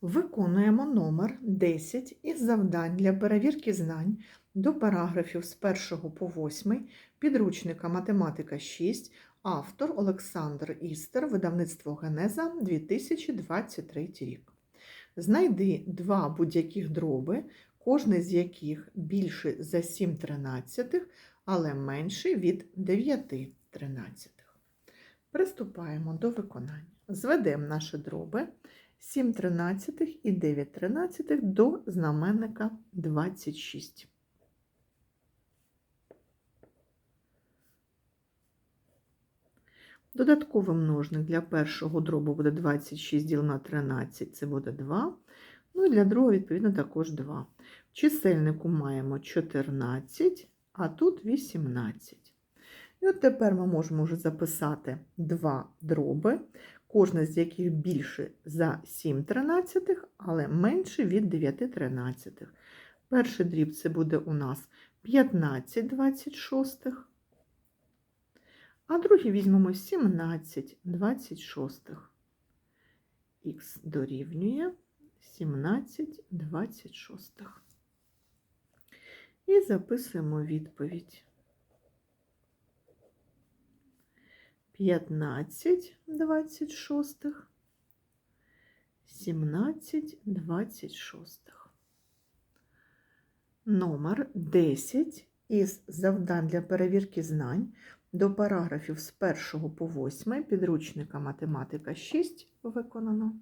Виконуємо номер 10 із завдань для перевірки знань до параграфів з 1 по 8 підручника Математика 6, автор Олександр Істер, видавництво Генеза 2023 рік. Знайди два будь-яких дроби, кожний з яких більше за 7 тринадцятих, але менший від 9 тринадцятих. Приступаємо до виконання. Зведемо наші дроби 7 тринадцятих і 9 тринадцятих до знаменника 26. Додатковий множник для першого дробу буде 26 ділено на 13, це буде 2. Ну і для другого, відповідно, також 2. В чисельнику маємо 14, а тут 18. І от тепер ми можемо вже записати два дроби, кожна з яких більше за 7 тринадцятих, але менше від 9 тринадцятих. Перший дріб це буде у нас 15 26, а другий візьмемо 17 26. Х дорівнює 17 26. І записуємо відповідь. 15 26, 17 26. Номер 10 із завдань для перевірки знань до параграфів з 1 по 8 підручника Математика 6 виконано.